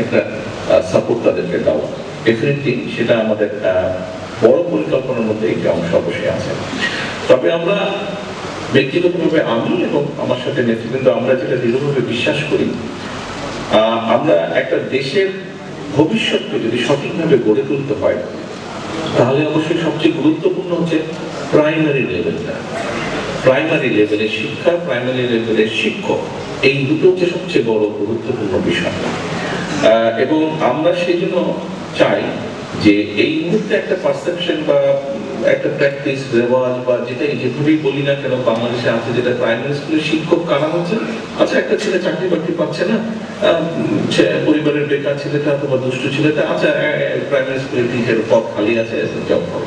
একটা সাপোর্ট তাদেরকে দেওয়া। ডেফিনেটলি সেটা আমাদের বড় পরিকল্পনার মধ্যে একটি অংশ অবশ্যই আছে। তবে আমরা ব্যক্তিগতভাবে আমি এবং আমার সাথে নেতৃবৃন্দ আমরা যেটা দৃঢ়ভাবে বিশ্বাস করি আমরা একটা দেশের ভবিষ্যৎকে যদি সঠিকভাবে গড়ে তুলতে হয়, তাহলে অবশ্যই সবচেয়ে গুরুত্বপূর্ণ হচ্ছে প্রাইমারি লেভেলটা প্রাইমারি লেভেলের শিক্ষা প্রাইমারি লেভেলের শিক্ষক, এই দুটো হচ্ছে সবচেয়ে বড় গুরুত্বপূর্ণ বিষয়। এবং আমরা সেই জন্য চাই যে এই মুহূর্তে একটা পারসেপশন বা একটা প্র্যাকটিস রেওয়াজ বা যেটা যেভাবেই বলি না কেন, বাংলাদেশে আছে যেটা প্রাইমারি স্কুলের শিক্ষক কারা হচ্ছে আচ্ছা একটা ছেলে চাকরি বাকরি পাচ্ছে না? পরিবারের বেকার ছেলেটা অথবা দুষ্ট ছেলেটা আচ্ছা প্রাইমারি স্কুলের টিচার পদ খালি আছে জব করো।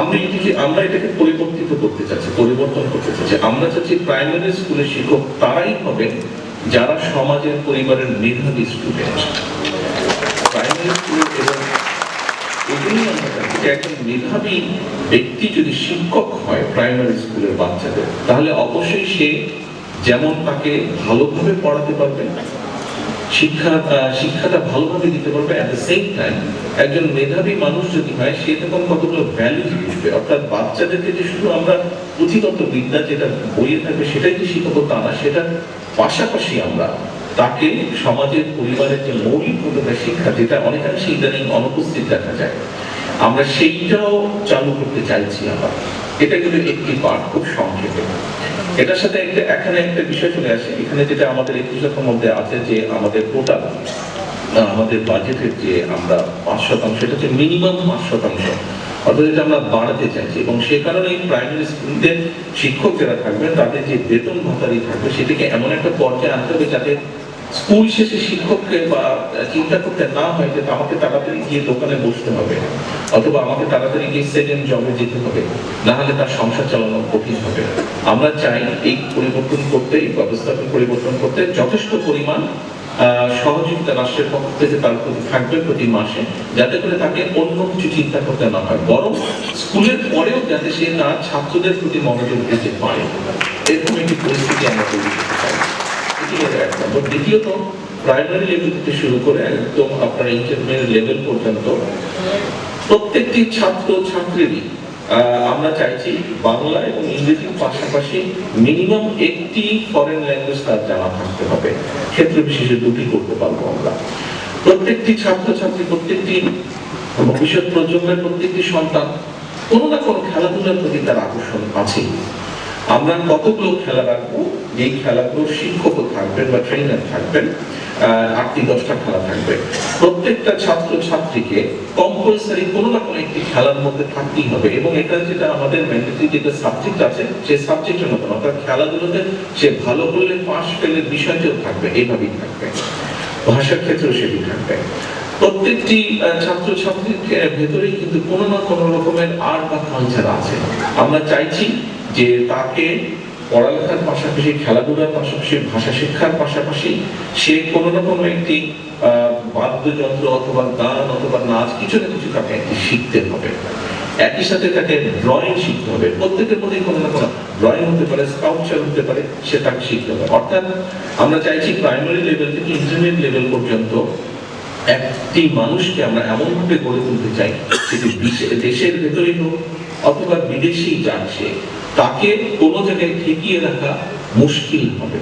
আমরা এটিকে, আমরা এটাকে পরিবর্তিত করতে চাচ্ছি, পরিবর্তন করতে চাচ্ছি। আমরা চাচ্ছি প্রাইমারি স্কুলের শিক্ষক তারাই হবে যারা সমাজের পরিবারের মেধাবী স্টুডেন্ট একজন মেধাবী ব্যক্তি যদি শিক্ষক হয় প্রাইমারি স্কুলের বাচ্চাদের, তাহলে অবশ্যই সে যেমন তাকে ভালোভাবে পড়াতে পারবে, শিক্ষা শিক্ষাটা ভালোভাবে দিতে পারবে অ্যাট দ্য সেম টাইম একজন মেধাবী মানুষ যদি হয়, সে তখন কতগুলো ভ্যালুজ বুঝবে অর্থাৎ বাচ্চাদেরকে যে শুধু আমরা পুঁথিগত বিদ্যা যেটা বইয়ে থাকবে, সেটাই যে শিখাবো তা না সেটার পাশাপাশি আমরা তাকে সমাজের পরিবারের যে মৌলিক প্রকার শিক্ষা, যেটা অনেকাংশে ইদানিং অনুপস্থিত দেখা যায়, আমরা সেইটাও চালু করতে চাইছি আমরা। এটা কিন্তু একটি পাঠ খুব সংক্ষেপে। এটার সাথে একটা এখানে একটা বিষয় চলে আসে। এখানে যেটা আমাদের লক্ষের মধ্যে আছে যে আমাদের টোটাল আমাদের বাজেটের যে আমরা পাঁচ শতাংশ, এটা হচ্ছে মিনিমাম পাঁচ শতাংশ। অর্থাৎ এটা আমরা বাড়াতে চাইছি এবং সে কারণে প্রাইমারি স্কুলদের শিক্ষক যারা থাকবেন, তাদের যে বেতন ভাতারি থাকবে, সেটাকে এমন একটা পর্যায়ে আনতে হবে যাতে স্কুল শেষে শিক্ষককে বা চিন্তা করতে না হয় যে আমাকে তাড়াতাড়ি গিয়ে দোকানে বসতে হবে, অথবা আমাকে তাড়াতাড়ি গিয়ে সেকেন্ড জবে যেতে হবে, না হলে তার সংসার চালানো কঠিন হবে। আমরা চাই এই পরিবর্তন করতে, এই ব্যবস্থাকে পরিবর্তন করতে যথেষ্ট পরিমাণ সহযোগিতা রাষ্ট্রের পক্ষ থেকে তার প্রতি থাকবে প্রতি মাসে, যাতে করে তাকে অন্য কিছু চিন্তা করতে না হয় বরং স্কুলের পরেও যাতে সে তার ছাত্রদের প্রতি মনোযোগ দিতে পারে। এরকম একটি পরিস্থিতি আমরা তৈরি দ্বিতীয়ত প্রাইমারি লেভেল থেকে শুরু করে একদম আপনার ইন্টারমিডিয়েট লেভেল পর্যন্ত, প্রত্যেকটি ছাত্র ছাত্রীরই আমরা চাইছি বাংলা এবং ইংরেজির পাশাপাশি মিনিমাম একটি ফরেন ল্যাঙ্গুয়েজ তার জানা থাকতে হবে। ক্ষেত্র বিশেষে দুটি করতে পারব আমরা। প্রত্যেকটি ছাত্রছাত্রী, প্রত্যেকটি ভবিষ্যৎ প্রজন্মের প্রত্যেকটি সন্তান কোনো না কোনো খেলাধুলার প্রতি তার আকর্ষণ আছে আমরা কতগুলো খেলা রাখব? যেই খেলাগুলো শিক্ষকও থাকবেন বা ট্রেনার থাকবেন আটটি, দশটা খেলা থাকবে। প্রত্যেকটা ছাত্র ছাত্রীকে কম্পালসারি কোনো না কোনো একটি খেলার মধ্যে থাকতেই হবে এবং এটা যেটা আমাদের ম্যান্ডেটরি যেটা সাবজেক্ট আছে সেই সাবজেক্টের মতন, অর্থাৎ খেলাধুলোতে সে ভালো করলে পাশ ফেলের বিষয়টিও থাকবে, এইভাবেই থাকবে। ভাষার ক্ষেত্রেও সেটি থাকবে। প্রত্যেকটি ছাত্র ছাত্রীর ভেতরেই কিন্তু কোনো না কোনো রকমের আর্ট বা কালচার আছে। আমরা চাইছি যে তাকে পড়ালেখার পাশাপাশি, খেলাধুলার পাশাপাশি, ভাষা শিক্ষার পাশাপাশি সে কোনো না কোনো একটি বাদ্যযন্ত্র অথবা গান অথবা নাচ কিছু না কিছু তাকে একটি শিখতে হবে। একই সাথে তাকে ড্রয়িং শিখতে হবে। প্রত্যেকের মধ্যে কোনো না কোনো ড্রয়িং হতে পারে স্কাউচার হতে পারে, সে তাকে শিখতে হবে। অর্থাৎ আমরা চাইছি প্রাইমারি লেভেল থেকে ইন্টারমিডিয়েট লেভেল পর্যন্ত একটি মানুষকে আমরা এমনভাবে গড়ে তুলতে চাই, সেটি দেশের ভেতরেই হোক অথবা বিদেশি যাচ্ছে তাকে কোনো জায়গায় ঠেকিয়ে রাখা মুশকিল হবে।